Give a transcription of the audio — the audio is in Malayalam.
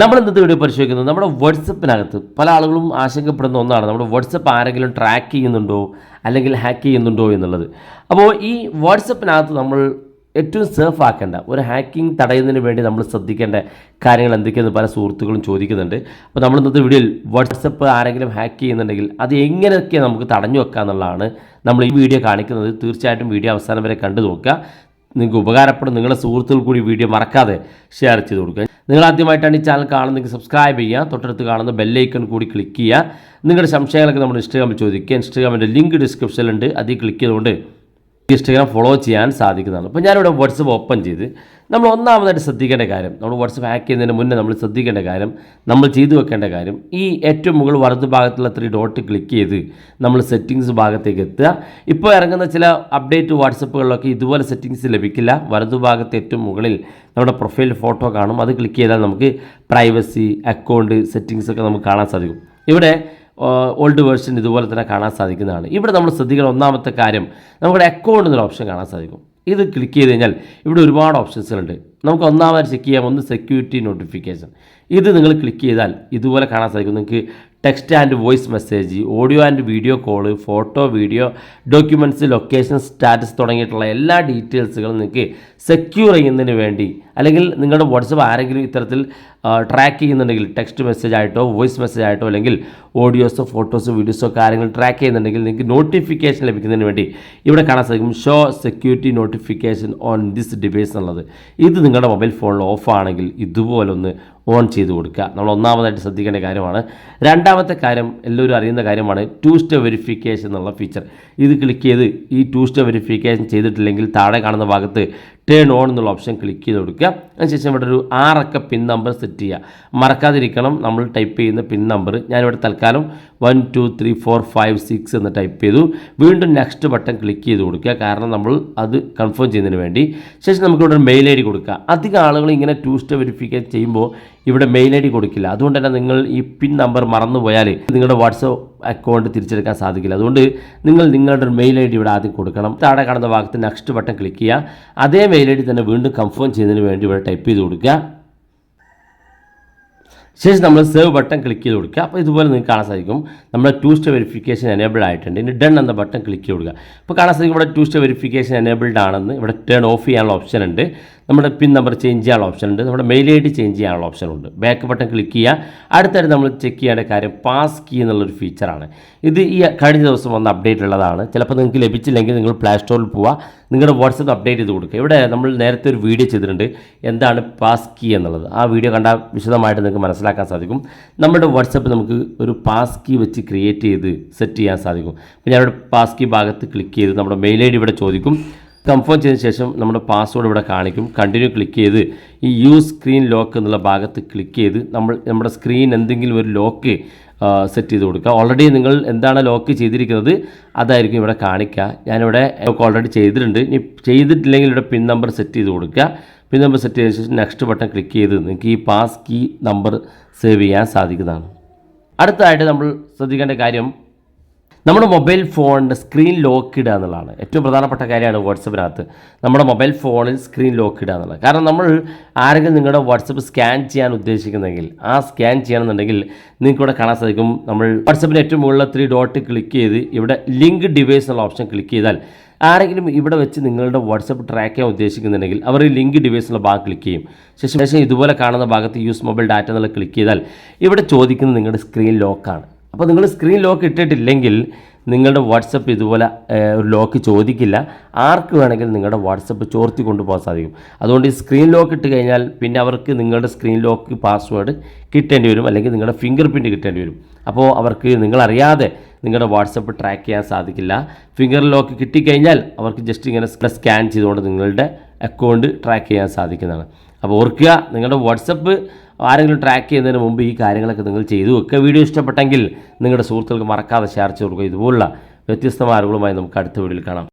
നമ്മൾ ഇന്നത്തെ വീഡിയോ പരിശോധിക്കുന്നത് നമ്മുടെ വാട്സപ്പിനകത്ത് പല ആളുകളും ആശങ്കപ്പെടുന്ന ഒന്നാണ്. നമ്മുടെ വാട്സപ്പ് ആരെങ്കിലും ട്രാക്ക് ചെയ്യുന്നുണ്ടോ? അല്ലെങ്കിൽ ഹാക്ക് ചെയ്യുന്നുണ്ടോ എന്നുള്ളത്. അപ്പോൾ ഈ വാട്സപ്പിനകത്ത് നമ്മൾ ഏറ്റവും സേഫ് ആക്കേണ്ട ഒരു ഹാക്കിംഗ് തടയുന്നതിന് വേണ്ടി നമ്മൾ ശ്രദ്ധിക്കേണ്ട കാര്യങ്ങൾ എന്തൊക്കെയെന്ന് പല സുഹൃത്തുക്കളും ചോദിക്കുന്നുണ്ട്. അപ്പോൾ നമ്മൾ ഇന്നത്തെ വീഡിയോയിൽ വാട്സപ്പ് ആരെങ്കിലും ഹാക്ക് ചെയ്യുന്നുണ്ടെങ്കിൽ അത് എങ്ങനെയൊക്കെ നമുക്ക് തടഞ്ഞു വെക്കുക എന്നുള്ളതാണ് നമ്മൾ ഈ വീഡിയോ കാണിക്കുന്നത്. തീർച്ചയായിട്ടും വീഡിയോ അവസാനം വരെ കണ്ടു നോക്കുക. നിങ്ങൾക്ക് ഉപകാരപ്പെടും. നിങ്ങളുടെ സുഹൃത്തുക്കൾ കൂടി വീഡിയോ മറക്കാതെ ഷെയർ ചെയ്ത് കൊടുക്കുക. നിങ്ങൾ ആദ്യമായിട്ടാണ് ഈ ചാനൽ കാണുന്നെങ്കിൽ സബ്സ്ക്രൈബ് ചെയ്യുക. തൊട്ടടുത്ത് കാണുന്ന ബെല്ലൈക്കൺ കൂടി ക്ലിക്ക് ചെയ്യുക. നിങ്ങളുടെ സംശയങ്ങളൊക്കെ നമ്മുടെ ഇൻസ്റ്റഗ്രാമിൽ ചോദിക്കുക. ഇൻസ്റ്റഗ്രാമിന്റെ ലിങ്ക് ഡിസ്ക്രിപ്ഷനിലുണ്ട് അതിൽ ക്ലിക്ക് ചെയ്തുകൊണ്ട് ഇൻസ്റ്റഗ്രാം ഫോളോ ചെയ്യാൻ സാധിക്കുന്നതാണ്. അപ്പോൾ ഞാനിവിടെ വാട്സപ്പ് ഓപ്പൺ ചെയ്ത് നമ്മൾ ഒന്നാമതായിട്ട് ശ്രദ്ധിക്കേണ്ട കാര്യം നമ്മൾ വാട്സപ്പ് ഹാക്ക് ചെയ്യുന്നതിന് മുന്നേ നമ്മൾ ശ്രദ്ധിക്കേണ്ട കാര്യം നമ്മൾ ചെയ്തു വെക്കേണ്ട കാര്യം ഈ ഏറ്റവും മുകളിൽ വലതു ഭാഗത്തുള്ള ത്രീ ഡോട്ട് ക്ലിക്ക് ചെയ്ത് നമ്മൾ സെറ്റിങ്സ് ഭാഗത്തേക്ക് എത്തുക. ഇപ്പോൾ ഇറങ്ങുന്ന ചില അപ്ഡേറ്റ് വാട്സപ്പുകളിലൊക്കെ ഇതുപോലെ സെറ്റിങ്സ് ലഭിക്കില്ല. വലതു ഭാഗത്ത് ഏറ്റവും മുകളിൽ നമ്മുടെ പ്രൊഫൈൽ ഫോട്ടോ കാണും. അത് ക്ലിക്ക് ചെയ്താൽ നമുക്ക് പ്രൈവസി അക്കൗണ്ട് സെറ്റിങ്സ് ഒക്കെ നമുക്ക് കാണാൻ സാധിക്കും. ഇവിടെ ഓൾഡ് വേർഷൻ ഇതുപോലെ തന്നെ കാണാൻ സാധിക്കുന്നതാണ്. ഇവിടെ നമ്മൾ ശ്രദ്ധിക്കുന്ന ഒന്നാമത്തെ കാര്യം നമ്മുടെ അക്കൗണ്ട് എന്നൊരു ഓപ്ഷൻ കാണാൻ സാധിക്കും. ഇത് ക്ലിക്ക് ചെയ്ത് കഴിഞ്ഞാൽ ഇവിടെ ഒരുപാട് ഓപ്ഷൻസുകളുണ്ട് നമുക്ക് ഒന്നാമത് ചെക്ക് ചെയ്യാം. ഒന്ന് സെക്യൂരിറ്റി നോട്ടിഫിക്കേഷൻ ഇത് നിങ്ങൾ ക്ലിക്ക് ചെയ്താൽ ഇതുപോലെ കാണാൻ സാധിക്കും. നിങ്ങൾക്ക് text and voice message audio and video call photo video documents location status തുടങ്ങിയിട്ടുള്ള എല്ലാ ഡീറ്റെയിൽസുകളും നിങ്ങൾക്ക് സെക്യൂർ ചെയ്യുന്നതിന് വേണ്ടി അല്ലെങ്കിൽ നിങ്ങളുടെ വാട്സപ്പ് ആരെങ്കിലും ഇത്തരത്തിൽ ട്രാക്ക് ചെയ്യുന്നുണ്ടെങ്കിൽ ടെക്സ്റ്റ് മെസ്സേജ് ആയിട്ടോ വോയിസ് മെസ്സേജ് ആയിട്ടോ അല്ലെങ്കിൽ ഓഡിയോസോ ഫോട്ടോസോ വീഡിയോസോ കാര്യങ്ങൾ ട്രാക്ക് ചെയ്യുന്നുണ്ടെങ്കിൽ നിങ്ങൾക്ക് നോട്ടിഫിക്കേഷൻ ലഭിക്കുന്നതിന് വേണ്ടി ഇവിടെ കാണാൻ സാധിക്കും show security notification on this device എന്നുള്ളത്. ഇത് നിങ്ങളുടെ മൊബൈൽ ഫോണിൽ ഓഫ് ആണെങ്കിൽ ഇതുപോലൊന്ന് ഓൺ ചെയ്ത് കൊടുക്കുക. നമ്മൾ ഒന്നാമതായിട്ട് ശ്രദ്ധിക്കേണ്ട കാര്യമാണ്. രണ്ടാമത്തെ കാര്യം എല്ലാവരും അറിയുന്ന കാര്യമാണ് ടു സ്റ്റെ വെരിഫിക്കേഷൻ എന്നുള്ള ഫീച്ചർ ഇത് ക്ലിക്ക് ചെയ്ത് ഈ ടു സ്റ്റെ വെരിഫിക്കേഷൻ ചെയ്തിട്ടില്ലെങ്കിൽ താഴെ കാണുന്ന ഭാഗത്ത് ടേൺ ഓൺ എന്നുള്ള ഓപ്ഷൻ ക്ലിക്ക് ചെയ്ത് കൊടുക്കുക. അതിനുശേഷം ഇവിടെ ഒരു ആറക്ക പിൻ നമ്പർ സെറ്റ് ചെയ്യുക. മറക്കാതിരിക്കണം നമ്മൾ ടൈപ്പ് ചെയ്യുന്ന പിൻ നമ്പർ ഞാനിവിടെ തൽക്കാലം one two three four five six എന്ന് ടൈപ്പ് ചെയ്തു. വീണ്ടും നെക്സ്റ്റ് ബട്ടൺ ക്ലിക്ക് ചെയ്ത് കൊടുക്കുക. കാരണം നമ്മൾ അത് കൺഫേം ചെയ്യുന്നതിന് വേണ്ടി. ശേഷം നമുക്കിവിടെ ഒരു മെയിൽ ഐ ഡി കൊടുക്കുക. അധികം ആളുകൾ ഇങ്ങനെ ടു സ്റ്റെപ്പ് വെരിഫിക്കേഷൻ ചെയ്യുമ്പോൾ ഇവിടെ മെയിൽ ഐ ഡി കൊടുക്കില്ല. അതുകൊണ്ട് തന്നെ നിങ്ങൾ ഈ പിൻ നമ്പർ മറന്നുപോയാൽ നിങ്ങളുടെ വാട്സപ്പ് അക്കൗണ്ട് തിരിച്ചെടുക്കാൻ സാധിക്കില്ല. അതുകൊണ്ട് നിങ്ങൾ നിങ്ങളുടെ ഒരു മെയിൽ ഐ ഡി ഇവിടെ ആദ്യം കൊടുക്കണം. താഴെ കാണുന്ന ഭാഗത്ത് നെക്സ്റ്റ് ബട്ടൺ ക്ലിക്ക് ചെയ്യുക. അതേ മെയിൽ ഐ ഡി തന്നെ വീണ്ടും കൺഫേം ചെയ്യുന്നതിന് വേണ്ടി ഇവിടെ ടൈപ്പ് ചെയ്ത് കൊടുക്കുക. ശേഷം നമ്മൾ സേവ് ബട്ടൺ ക്ലിക്ക് ചെയ്ത് കൊടുക്കുക. അപ്പോൾ ഇതുപോലെ നിങ്ങൾക്ക് കാണാൻ സാധിക്കും. നമ്മുടെ ടു സ്റ്റെ വെരിഫിക്കേഷൻ എനേബിൾ ആയിട്ടുണ്ട്. ഇനി ഡൺ എന്ന ബട്ടൺ ക്ലിക്ക് ചെയ്ത് കൊടുക്കുക. അപ്പോൾ കാണാൻ സാധിക്കും ഇവിടെ ടു സ്റ്റെ വെരിഫിക്കേഷൻ എനേബിൾഡ് ആണെന്ന്. ഇവിടെ ടേൺ ഓഫ് ചെയ്യാനുള്ള ഓപ്ഷൻ ഉണ്ട്. നമ്മുടെ പിൻ നമ്പർ ചേഞ്ച് ചെയ്യാനുള്ള ഓപ്ഷൻ ഉണ്ട്. നമ്മുടെ മെയിൽ ഐ ഡി ചേഞ്ച് ചെയ്യാനുള്ള ഓപ്ഷൻ ഉണ്ട്. ബാക്ക് ബട്ടൺ ക്ലിക്ക് ചെയ്യുക. അടുത്തായിട്ട് നമ്മൾ ചെക്ക് ചെയ്യേണ്ട കാര്യം പാസ് കീ എന്നുള്ളൊരു ഫീച്ചറാണ് ഇത് ഈ കഴിഞ്ഞ ദിവസം വന്ന അപ്ഡേറ്റ് ഉള്ളതാണ്. ചിലപ്പോൾ നിങ്ങൾക്ക് ലഭിച്ചില്ലെങ്കിൽ നിങ്ങൾ പ്ലേ സ്റ്റോറിൽ പോവുക. നിങ്ങളുടെ വാട്സപ്പ് അപ്ഡേറ്റ് ചെയ്ത് കൊടുക്കുക. ഇവിടെ നമ്മൾ നേരത്തെ ഒരു വീഡിയോ ചെയ്തിട്ടുണ്ട്. എന്താണ് പാസ് കീ എന്നുള്ളത്. ആ വീഡിയോ കണ്ടാൽ വിശദമായിട്ട് നിങ്ങൾക്ക് മനസ്സിലാക്കാൻ സാധിക്കും. നമ്മുടെ വാട്സപ്പ് നമുക്ക് ഒരു പാസ് കീ വെച്ച് ക്രിയേറ്റ് ചെയ്ത് സെറ്റ് ചെയ്യാൻ സാധിക്കും. പിന്നെ അവിടെ പാസ് കീ ഭാഗത്ത് ക്ലിക്ക് ചെയ്ത് നമ്മുടെ മെയിൽ ഐ ഡി ഇവിടെ ചോദിക്കും. കൺഫേം ചെയ്തതിന് ശേഷം നമ്മുടെ പാസ്വേഡ് ഇവിടെ കാണിക്കും. കണ്ടിന്യൂ ക്ലിക്ക് ചെയ്ത് ഈ യൂസ് സ്ക്രീൻ ലോക്ക് എന്നുള്ള ഭാഗത്ത് ക്ലിക്ക് ചെയ്ത് നമ്മൾ നമ്മുടെ സ്ക്രീൻ എന്തെങ്കിലും ഒരു ലോക്ക് സെറ്റ് ചെയ്ത് കൊടുക്കുക. ഓൾറെഡി നിങ്ങൾ എന്താണ് ലോക്ക് ചെയ്തിരിക്കുന്നത് അതായിരിക്കും ഇവിടെ കാണിക്കുക. ഞാനിവിടെ ലോക്ക് ഓൾറെഡി ചെയ്തിട്ടുണ്ട്. ഇനി ചെയ്തിട്ടില്ലെങ്കിൽ ഇവിടെ പിൻ നമ്പർ സെറ്റ് ചെയ്ത് കൊടുക്കുക. പിൻ നമ്പർ സെറ്റ് ചെയ്ത ശേഷം നെക്സ്റ്റ് ബട്ടൺ ക്ലിക്ക് ചെയ്ത് നിങ്ങൾക്ക് ഈ പാസ് കീ നമ്പർ സേവ് ചെയ്യാൻ സാധിക്കുന്നതാണ്. അടുത്തതായിട്ട് നമ്മൾ ശ്രദ്ധിക്കേണ്ട കാര്യം നമ്മുടെ മൊബൈൽ ഫോണിന്റെ സ്ക്രീൻ ലോക്ക് ഇടുക എന്നുള്ളതാണ്. ഏറ്റവും പ്രധാനപ്പെട്ട കാര്യമാണ് വാട്സപ്പിനകത്ത്. നമ്മുടെ മൊബൈൽ ഫോണിൽ സ്ക്രീൻ ലോക്ക് ഇടുക എന്നുള്ളത്. കാരണം നമ്മൾ ആരെങ്കിലും നിങ്ങളുടെ വാട്സപ്പ് സ്കാൻ ചെയ്യാൻ ഉദ്ദേശിക്കുന്നെങ്കിൽ ആ സ്കാൻ ചെയ്യണമെന്നുണ്ടെങ്കിൽ നിങ്ങൾക്ക് ഇവിടെ കാണാൻ സാധിക്കും. നമ്മൾ വാട്സപ്പിന്റെ ഏറ്റവും മുകളിൽ ത്രീ ഡോട്ട് ക്ലിക്ക് ചെയ്ത് ഇവിടെ ലിങ്ക് ഡിവൈസ് എന്നുള്ള ഓപ്ഷൻ ക്ലിക്ക് ചെയ്താൽ ആരെങ്കിലും ഇവിടെ വെച്ച് നിങ്ങളുടെ വാട്സപ്പ് ട്രാക്ക് ചെയ്യാൻ ഉദ്ദേശിക്കുന്നുണ്ടെങ്കിൽ അവർ ഈ ലിങ്ക് ഡിവൈസിലുള്ള ഭാഗം ക്ലിക്ക് ചെയ്യും. ശേഷം ശേഷം ഇതുപോലെ കാണുന്ന ഭാഗത്ത് യൂസ് മൊബൈൽ ഡാറ്റ എന്നുള്ള ക്ലിക്ക് ചെയ്താൽ ഇവിടെ ചോദിക്കുന്നത് നിങ്ങളുടെ സ്ക്രീൻ ലോക്കാണ് അപ്പോൾ നിങ്ങൾ സ്ക്രീൻ ലോക്ക് ഇട്ടിട്ടില്ലെങ്കിൽ നിങ്ങളുടെ വാട്സപ്പ് ഇതുപോലെ ഒരു ലോക്ക് ചോദിക്കില്ല. ആർക്ക് വേണമെങ്കിലും നിങ്ങളുടെ വാട്സപ്പ് ചോർത്തി കൊണ്ടുപോകാൻ സാധിക്കും. അതുകൊണ്ട് ഈ സ്ക്രീൻ ലോക്ക് ഇട്ട് കഴിഞ്ഞാൽ പിന്നെ അവർക്ക് നിങ്ങളുടെ സ്ക്രീൻ ലോക്ക് പാസ്വേഡ് കിട്ടേണ്ടി വരും അല്ലെങ്കിൽ നിങ്ങളുടെ ഫിംഗർ പ്രിന്റ് കിട്ടേണ്ടി വരും. അപ്പോൾ അവർക്ക് നിങ്ങളറിയാതെ നിങ്ങളുടെ വാട്സപ്പ് ട്രാക്ക് ചെയ്യാൻ സാധിക്കില്ല. ഫിംഗർ ലോക്ക് കിട്ടിക്കഴിഞ്ഞാൽ അവർക്ക് ജസ്റ്റ് ഇങ്ങനെ സ്കാൻ ചെയ്തുകൊണ്ട് നിങ്ങളുടെ അക്കൗണ്ട് ട്രാക്ക് ചെയ്യാൻ സാധിക്കുന്നതാണ്. അപ്പോൾ ഓർക്കുക നിങ്ങളുടെ വാട്സപ്പ് ആരെങ്കിലും ട്രാക്ക് ചെയ്യുന്നതിന് മുമ്പ് ഈ കാര്യങ്ങളൊക്കെ നിങ്ങൾ ചെയ്തു വെക്കുക. വീഡിയോ ഇഷ്ടപ്പെട്ടെങ്കിൽ നിങ്ങളുടെ സുഹൃത്തുക്കൾക്ക് മറക്കാതെ ഷെയർ ചെയ്ത് കൊടുക്കുക. ഇതുപോലുള്ള വ്യത്യസ്തമായ അറിവുകളുമായി നമുക്ക് അടുത്ത വീഡിയോയിൽ കാണാം.